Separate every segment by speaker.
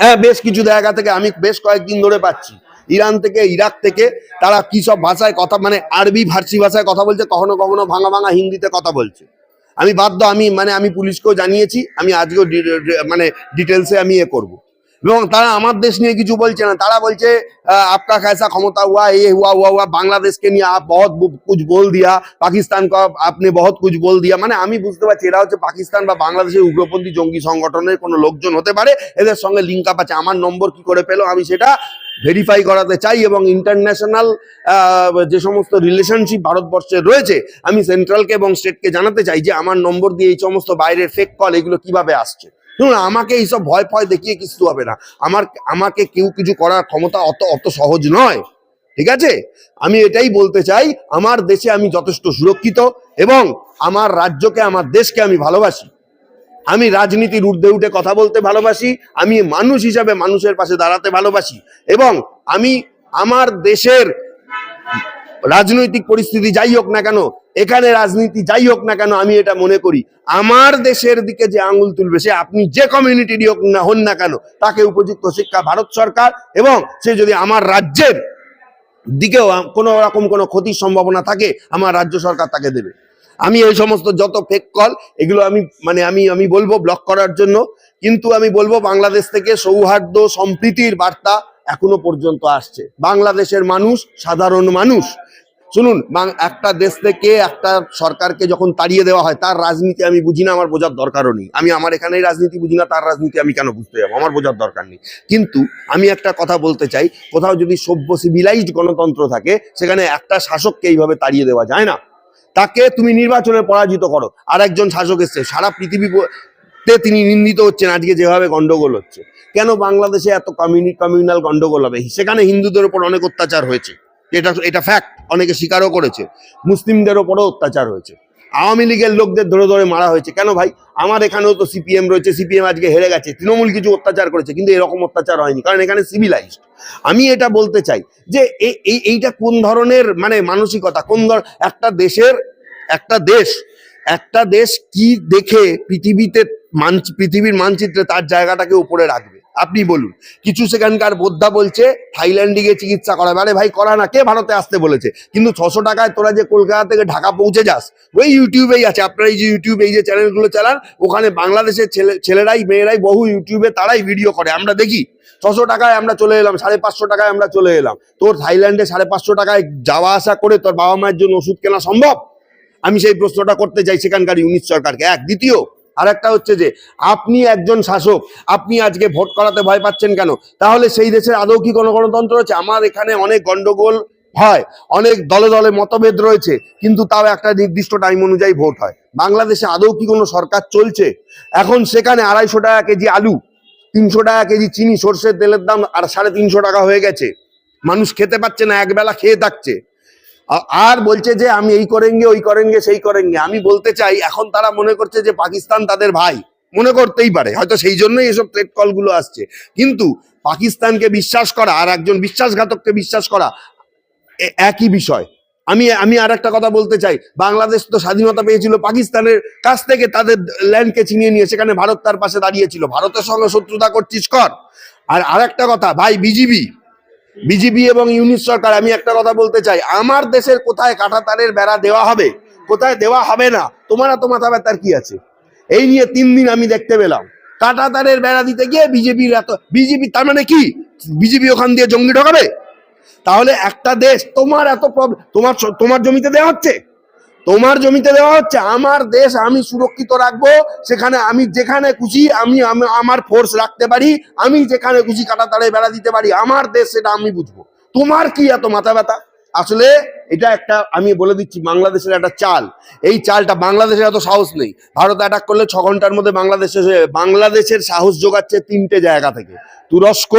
Speaker 1: হ্যাঁ বেশ কিছু জায়গা থেকে আমি বেশ কয়েকদিন ধরে পাচ্ছি। ইরান থেকে, ইরাক থেকে তারা কি সব ভাষায় কথা মানে আরবি, ফার্সি ভাষায় কথা বলছে, কখনো কখনো ভাঙা ভাঙা হিন্দিতে কথা বলছে। আমি বাধ্য, আমি মানে আমি পুলিশকেও জানিয়েছি, আমি আজকেও মানে ডিটেলসে আমি এ করব। এবং তারা আমার দেশ নিয়ে কিছু বলছে না। তারা বলছে আপকা খায়সা ক্ষমতা হুয়া, এ হুয়া হুয়া হুয়া, বাংলাদেশকে নিয়ে আপ বহুত কুছ বল দিয়া, পাকিস্তান আপনি বহুত কুছ বল দিয়া। মানে আমি বুঝতে পারছি, এরা হচ্ছে পাকিস্তান বা বাংলাদেশের উগ্রপন্থী জঙ্গি সংগঠনের কোনো লোকজন হতে পারে, এদের সঙ্গে লিঙ্ক আপ আছে। আমার নম্বর কি করে পেল, আমি সেটা ভেরিফাই করাতে চাই এবং ইন্টারন্যাশনাল যে সমস্ত রিলেশনশিপ ভারতবর্ষের রয়েছে, আমি সেন্ট্রালকে এবং স্টেটকে জানাতে চাই যে আমার নম্বর দিয়ে এই সমস্ত বাইরের ফেক কল এগুলো কীভাবে আসছে। শুনুন, আমাকে এইসব ভয় ফয় দেখিয়ে কিছু হবে না। আমার, আমাকে কেউ কিছু করার ক্ষমতা অত অত সহজ নয়। ঠিক আছে? আমি এটাই বলতে চাই, আমার দেশে আমি যথেষ্ট সুরক্ষিত এবং আমার রাজ্যকে, আমার দেশকে আমি ভালোবাসি। আমি রাজনীতির ঊর্ধ্বে উঠে কথা বলতে ভালোবাসি, আমি মানুষ হিসাবে মানুষের পাশে দাঁড়াতে ভালোবাসি এবং আমি আমার দেশের রাজনৈতিক পরিস্থিতি যাই হোক না কেন, এখানে রাজনীতি যাই হোক না কেন, আমি এটা মনে করি, আমার দেশের দিকে যে আঙুল তুলবে, সে আপনি যে কমিউনিটিরই হোক না, হন না কেন, তাকে উপযুক্ত শিক্ষা ভারত সরকার এবং সে যদি আমার রাজ্যের দিকেও কোনো রকম কোনো ক্ষতির সম্ভাবনা থাকে, আমার রাজ্য সরকার তাকে দেবে। আমি এই সমস্ত যত ফেক কল এগুলো আমি মানে আমি আমি বলব ব্লক করার জন্য, কিন্তু আমি বলব বাংলাদেশ থেকে সৌহার্দ্য সম্প্রীতির বার্তা এখনও পর্যন্ত আসছে। বাংলাদেশের মানুষ সাধারণ মানুষ। শুনুন একটা দেশ থেকে একটা সরকারকে যখন তাড়িয়ে দেওয়া হয়, তার রাজনীতি আমি বুঝি না, আমার বোঝার দরকারও নেই। আমি আমার এখানেই রাজনীতি বুঝি না, তার রাজনীতি আমি কেন বুঝতে যাব? আমার বোঝার দরকার নেই। কিন্তু আমি একটা কথা বলতে চাই, কোথাও যদি সভ্য সিভিলাইজড গণতন্ত্র থাকে, সেখানে একটা শাসককে এইভাবে তাড়িয়ে দেওয়া যায় না? তাকে তুমি নির্বাচনে পরাজিত করো। আর একজন শাসক এসছে, সারা পৃথিবী তে তিনি নিন্দিত হচ্ছেন। আজকে যেভাবে গন্ডগোল হচ্ছে। কেন বাংলাদেশে এত কমিউনি কমিউনাল গন্ডগোল হবে? সেখানে হিন্দুদের ওপর অনেক অত্যাচার হয়েছে। এটা এটা ফ্যাক্ট অনেকে স্বীকারও করেছে। মুসলিমদের ওপরও অত্যাচার হয়েছে। আওয়ামী লীগের লোকদের ধরে ধরে মারা হয়েছে। কেন ভাই? আমার এখানেও তো সিপিএম রয়েছে। সিপিএম আজকে হেরে গেছে। তৃণমূল কিছু অত্যাচার করেছে, কিন্তু এরকম অত্যাচার হয়নি। কারণ এখানে সিভিলাইজড আমি এটা বলতে চাই যে এই এইটা কোন ধরনের মানে মানসিকতা? কোন ধর, একটা দেশের, একটা দেশ একটা দেশ কি দেখে পৃথিবীতে মানচ পৃথিবীর মানচিত্রে তার জায়গাটাকে উপরে রাখবে। আপনি বলুন, কিছু সেখানকার বোদ্ধা বলছে থাইল্যান্ডে গিয়ে চিকিৎসা করাবে। আরে ভাই, করা না, কে ভারতে আসতে বলেছে? কিন্তু ছশো টাকায় তোরা যে কলকাতা থেকে ঢাকা পৌঁছে যাস, ওই ইউটিউবেই আছে। আপনার এই যে ইউটিউব, এই যে চ্যানেলগুলো চালান, ওখানে বাংলাদেশের ছেলে ছেলেরাই, মেয়েরাই বহু ইউটিউবে তারাই ভিডিও করে। আমরা দেখি, ছশো টাকায় আমরা চলে এলাম, সাড়ে পাঁচশো টাকায় আমরা চলে এলাম। তোর থাইল্যান্ডে সাড়ে পাঁচশো টাকায় যাওয়া আসা করে তোর বাবা মায়ের জন্য ওষুধ কেনা সম্ভব? আমি সেই প্রশ্নটা করতে চাই সেখানকার ইউনিট সরকারকে। এক, দ্বিতীয় আর একটা হচ্ছে যে, আপনি একজন শাসক, আপনি আজকে ভোট করাতে ভয় পাচ্ছেন কেন? তাহলে সেই দেশের আদৌ কি কোনো গণতন্ত্র আছে? আমার এখানে অনেক গন্ডগোল হয়, অনেক দলে দলে মতভেদ রয়েছে, কিন্তু তাও একটা নির্দিষ্ট টাইম অনুযায়ী ভোট হয়। বাংলাদেশে আদৌ কি কোনো সরকার চলছে? এখন সেখানে আড়াইশো টাকা কেজি আলু, তিনশো টাকা কেজি চিনি, সর্ষের তেলের দাম আর সাড়ে তিনশো টাকা হয়ে গেছে। মানুষ খেতে পাচ্ছে না, একবেলা খেয়ে থাকছে। আর বলছে যে আমি এই করেঙ্গে ওই করেঙ্গে সেই করেঙ্গে আমি বলতে চাই, এখন তারা মনে করছে যে পাকিস্তান তাদের ভাই। মনে করতেই পারে, হয়তো সেই জন্যই এসব ট্রেড কলগুলো আসছে। কিন্তু পাকিস্তানকে বিশ্বাস করা আর একজন বিশ্বাসঘাতককে বিশ্বাস করা একই বিষয়। আমি আমি আর একটা কথা বলতে চাই, বাংলাদেশ তো স্বাধীনতা পেয়েছিল পাকিস্তানের কাছ থেকে তাদের ল্যান্ডকে ছিনিয়ে নিয়ে, সেখানে ভারত তার পাশে দাঁড়িয়েছিল। ভারতের সঙ্গে শত্রুতা করছিস কর। আর আরেকটা কথা, ভাই, বিজিবি বিজেপি এবং ইউনিট সরকার, আমি একটা কথা বলতে চাই, আমার দেশের কোথায় কাঁটাতারের বেড়া দেওয়া হবে, কোথায় দেওয়া হবে না, তোমার এত মাথা ব্যথার কি আছে? এই নিয়ে তিন দিন আমি দেখতে পেলাম। কাঁটাতারের বেড়া দিতে গিয়ে বিজেপির এত, বিজেপি তার মানে কি? বিজেপি ওখান দিয়ে জঙ্গি ঢোকাবে? তাহলে একটা দেশ তোমার এত প্রবলেম তোমার তোমার জমিতে দেওয়া হচ্ছে? তোমার জমিতে দেওয়া হচ্ছে, আমার দেশ আমি সুরক্ষিত রাখব, সেখানে আমি যেখানে খুশি, আমি, আমি- আমার ফোর্স রাখতে পারি, আমি যেখানে খুশি কাটা তাড়ে বেড়া দিতে পারি, আমার দেশ সেটা আমি বুঝব। তোমার কি এত মাথা ব্যথা? আসলে এটা একটা, আমি বলে দিচ্ছি, বাংলাদেশের একটা চাল। এই চালটা বাংলাদেশের এত সাহস নেই। ভারত অ্যাটাক করলে ছ ঘণ্টার মধ্যে বাংলাদেশে বাংলাদেশের সাহস যোগাচ্ছে তিনটে জায়গা থেকে। তুরস্ক,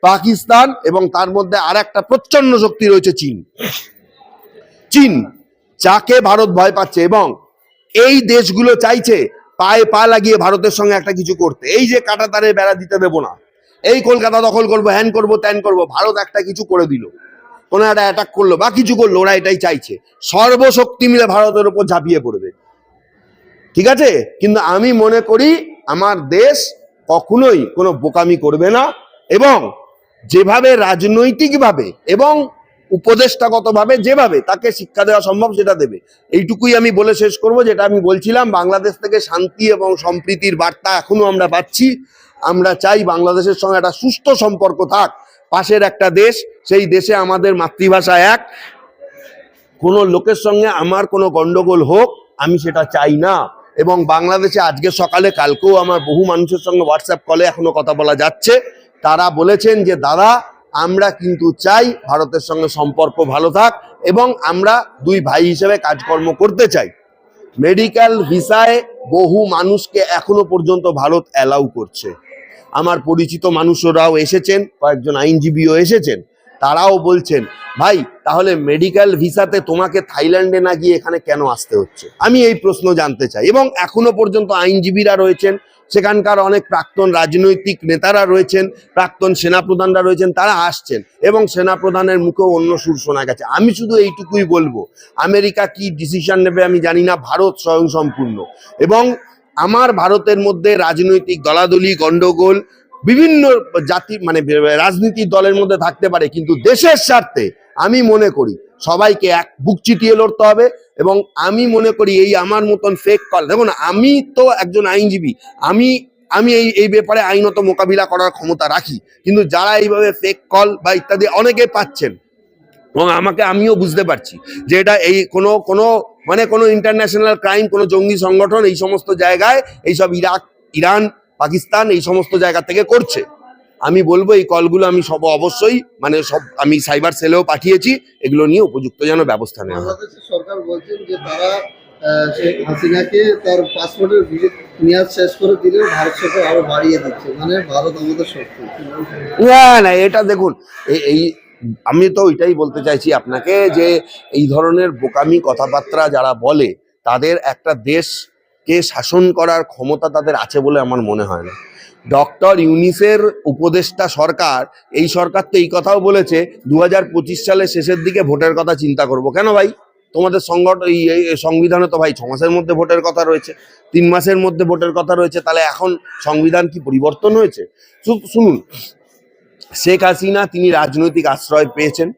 Speaker 1: পাকিস্তান এবং তার মধ্যে আর একটা প্রচণ্ড শক্তি রয়েছে চীন। চীন। যাকে ভারত ভয় পাচ্ছে এবং এই দেশগুলো চাইছে পায়ে পা লাগিয়ে ভারতের সঙ্গে একটা কিছু করতে। এই যে কাটাতারে বেড়া দিতে দেবো না। এই কলকাতা দখল করব, হ্যান করব, ত্যান করব, ভারত একটা কিছু করে দিল। কোনো একটা অ্যাটাক করল বা কিছু করল, ওরা এটাই চাইছে। সর্বশক্তি মিলে ভারতের উপর ঝাঁপিয়ে পড়বে। ঠিক আছে? কিন্তু আমি মনে করি আমার দেশ কখনোই কোনো বোকামি করবে না এবং যেভাবে রাজনৈতিকভাবে এবং উপদেষ্টাগতভাবে যেভাবে তাকে শিক্ষা দেওয়া সম্ভব সেটা দেবে। এইটুকুই আমি বলে শেষ করব, যেটা আমি বলছিলাম, বাংলাদেশ থেকে শান্তি এবং সম্প্রীতির বার্তা এখনও আমরা পাচ্ছি। আমরা চাই বাংলাদেশের সঙ্গে একটা সুস্থ সম্পর্ক থাক। পাশের একটা দেশ, সেই দেশে আমাদের মাতৃভাষা এক। কোনো লোকের সঙ্গে আমার কোনো গন্ডগোল হোক, আমি সেটা চাই না। এবং বাংলাদেশে আজকে সকালে, কালকেও আমার বহু মানুষের সঙ্গে হোয়াটসঅ্যাপ কলে এখনও কথা বলা যাচ্ছে। তারা বলেছেন যে, দাদা আমরা কিন্তু চাই ভারতের সঙ্গে সম্পর্ক ভালো থাক এবং আমরা দুই ভাই হিসেবে কাজকর্ম করতে চাই। মেডিকেল ভিসায় বহু মানুষকে এখনও পর্যন্ত ভারত অ্যালাউ করছে। আমার পরিচিত মানুষরাও এসেছেন, কয়েকজন আইনজীবীও এসেছেন। তারাও বলছেন, ভাই, তাহলে মেডিকেল ভিসাতে তোমাকে থাইল্যান্ডে না গিয়ে এখানে কেন আসতে হচ্ছে? আমি এই প্রশ্ন জানতে চাই। এবং এখনও পর্যন্ত আইনজীবীরা রয়েছেন, সেখানকার অনেক প্রাক্তন রাজনৈতিক নেতারা রয়েছেন, প্রাক্তন সেনাপ্রধানরা রয়েছেন, তারা আসছেন এবং সেনাপ্রধানের মুখেও অন্য সুর শোনা গেছে। আমি শুধু এইটুকুই বলব, আমেরিকা কি ডিসিশন নেবে আমি জানি না, ভারত স্বয়ংসম্পূর্ণ। এবং আমার ভারতের মধ্যে রাজনৈতিক দলাদলি, গন্ডগোল বিভিন্ন জাতি মানে রাজনীতির দলের মধ্যে থাকতে পারে, কিন্তু দেশের স্বার্থে আমি মনে করি সবাইকে এক বুক চিটিয়ে লড়তে হবে এবং আমি মনে করি এই আমার মতন ফেক কল দেখুন, আমি তো একজন আইনজীবী, আমি আমি এই এই ব্যাপারে আইনত মোকাবিলা করার ক্ষমতা রাখি, কিন্তু যারা এইভাবে ফেক কল বা ইত্যাদি অনেকে পাচ্ছেন, এবং আমাকে আমিও বুঝতে পারছি যে এটা এই কোনো কোনো মানে কোনো ইন্টারন্যাশনাল ক্রাইম কোনো জঙ্গি সংগঠন এই সমস্ত জায়গায় এইসব ইরাক, ইরান পাকিস্তান এই সমস্ত জায়গা থেকে করছে। আমি বলব এই কলগুলো আমি সব অবশ্যই মানে সব আমি সাইবার সেলেও পাঠিয়েছি এগুলো নিয়ে উপযুক্ত যেন ব্যবস্থা নেওয়া হয়।
Speaker 2: সরকার বলছেন যে তারা শেখ হাসিনাকে তার পাসপোর্টের মেয়াদ শেষ করে দিলেও ভারত সরকার আরও বাড়িয়ে দিচ্ছে। মানে ভারত আমাদের
Speaker 1: না না এটা দেখুন এই- আমি তো ওইটাই বলতে চাইছি আপনাকে যে এই ধরনের বোকামি কথাবার্তা যারা বলে তাদের একটা দেশকে শাসন করার ক্ষমতা তাদের আছে বলে আমার মনে হয় না। ডক্টর ইউনিসের উপদেষ্টা সরকার এই সরকার তো এই কথাও বলেছে দু হাজার পঁচিশ সালের শেষের দিকে ভোটের কথা চিন্তা করব। কেন ভাই? তোমাদের সংগঠন সংবিধানে তো ভাই ছ মাসের মধ্যে ভোটের কথা রয়েছে, তিন মাসের মধ্যে ভোটের কথা রয়েছে, তাহলে এখন সংবিধান কি পরিবর্তন হয়েছে? শুনুন, শেখ হাসিনা তিনি রাজনৈতিক আশ্রয় পেয়েছেন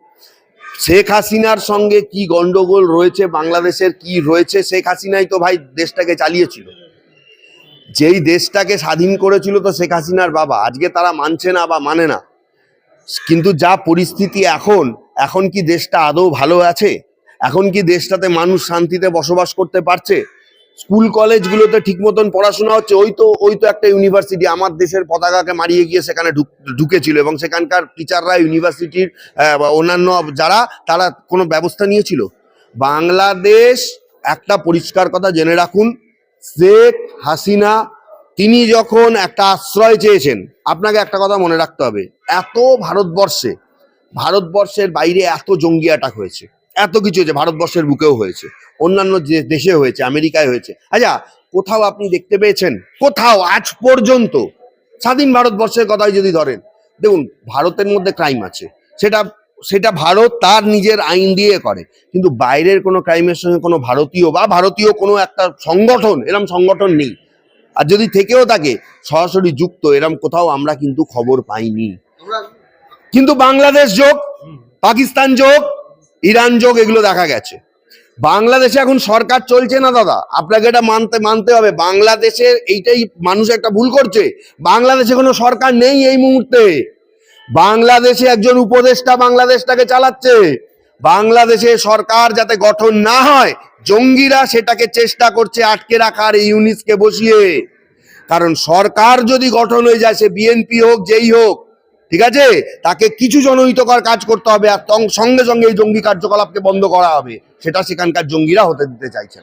Speaker 1: শেখ হাসিনার সঙ্গে কি গন্ডগোল রয়েছে, বাংলাদেশের কি রয়েছে, শেখ হাসিনাই তো ভাই দেশটাকে চালিয়েছিল। যেই দেশটাকে স্বাধীন করেছিল তো শেখ হাসিনার বাবা। আজকে তারা মানছে না বা মানে না। কিন্তু যা পরিস্থিতি এখন এখন কি দেশটা আদৌ ভালো আছে? এখন কি দেশটাতে মানুষ শান্তিতে বসবাস করতে পারছে? স্কুল কলেজগুলোতে ঠিক মতন পড়াশোনা হচ্ছে। ওই তো ওই তো একটা ইউনিভার্সিটি আমার দেশের পতাকাকে মারিয়ে গিয়ে সেখানে ঢুক- ঢুকেছিল এবং সেখানকার টিচাররা ইউনিভার্সিটির অন্যান্য যারা, তারা কোনো ব্যবস্থা নিয়েছিল। বাংলাদেশ একটা পরিষ্কার কথা জেনে রাখুন, শেখ হাসিনা, তিনি যখন একটা আশ্রয় চেয়েছেন, আপনাকে একটা কথা মনে রাখতে হবে, এত ভারতবর্ষে, ভারতবর্ষের বাইরে এত জঙ্গি অ্যাটাক হয়েছে। এত কিছু হয়েছে ভারতবর্ষের বুকেও হয়েছে অন্যান্য যে দেশে হয়েছে আমেরিকায় হয়েছে। আচ্ছা কোথাও আপনি দেখতে পেয়েছেন? কোথাও আজ পর্যন্ত? স্বাধীন ভারতবর্ষের কথাই যদি ধরেন দেখুন ভারতের মধ্যে ক্রাইম আছে। সেটা সেটা ভারত তার নিজের আইন দিয়ে করে। কিন্তু বাইরের কোনো ক্রাইমের সঙ্গে কোনো ভারতীয় বা ভারতীয় কোনো একটা সংগঠন এরম সংগঠন নেই। আর যদি থেকেও থাকে সরাসরি যুক্ত এরম কোথাও আমরা কিন্তু খবর পাইনি। কিন্তু বাংলাদেশ যোগ পাকিস্তান যোগ ইরান যোগ এগুলো দেখা গেছে। বাংলাদেশে এখন সরকার চলছে না দাদা। আপনাকে এটা মানতে মানতে হবে। বাংলাদেশের এইটাই মানুষ একটা ভুল করছে। বাংলাদেশে কোনো সরকার নেই এই মুহূর্তে। বাংলাদেশে একজন উপদেষ্টা বাংলাদেশটাকে চালাচ্ছে। বাংলাদেশে সরকার যাতে গঠন না হয়, জঙ্গিরা সেটাকে চেষ্টা করছে আটকে রাখার এই ইউনিসকে বসিয়ে। কারণ সরকার যদি গঠন হয়ে যায়, সে বিএনপি হোক, যেই হোক ঠিক আছে তাকে কিছু জনহিতকর কাজ করতে হবে আর সঙ্গে সঙ্গে এই জঙ্গি কার্যকলাপকে বন্ধ করা হবে সেটা সেখানকার জঙ্গিরা হতে দিতে চাইছে।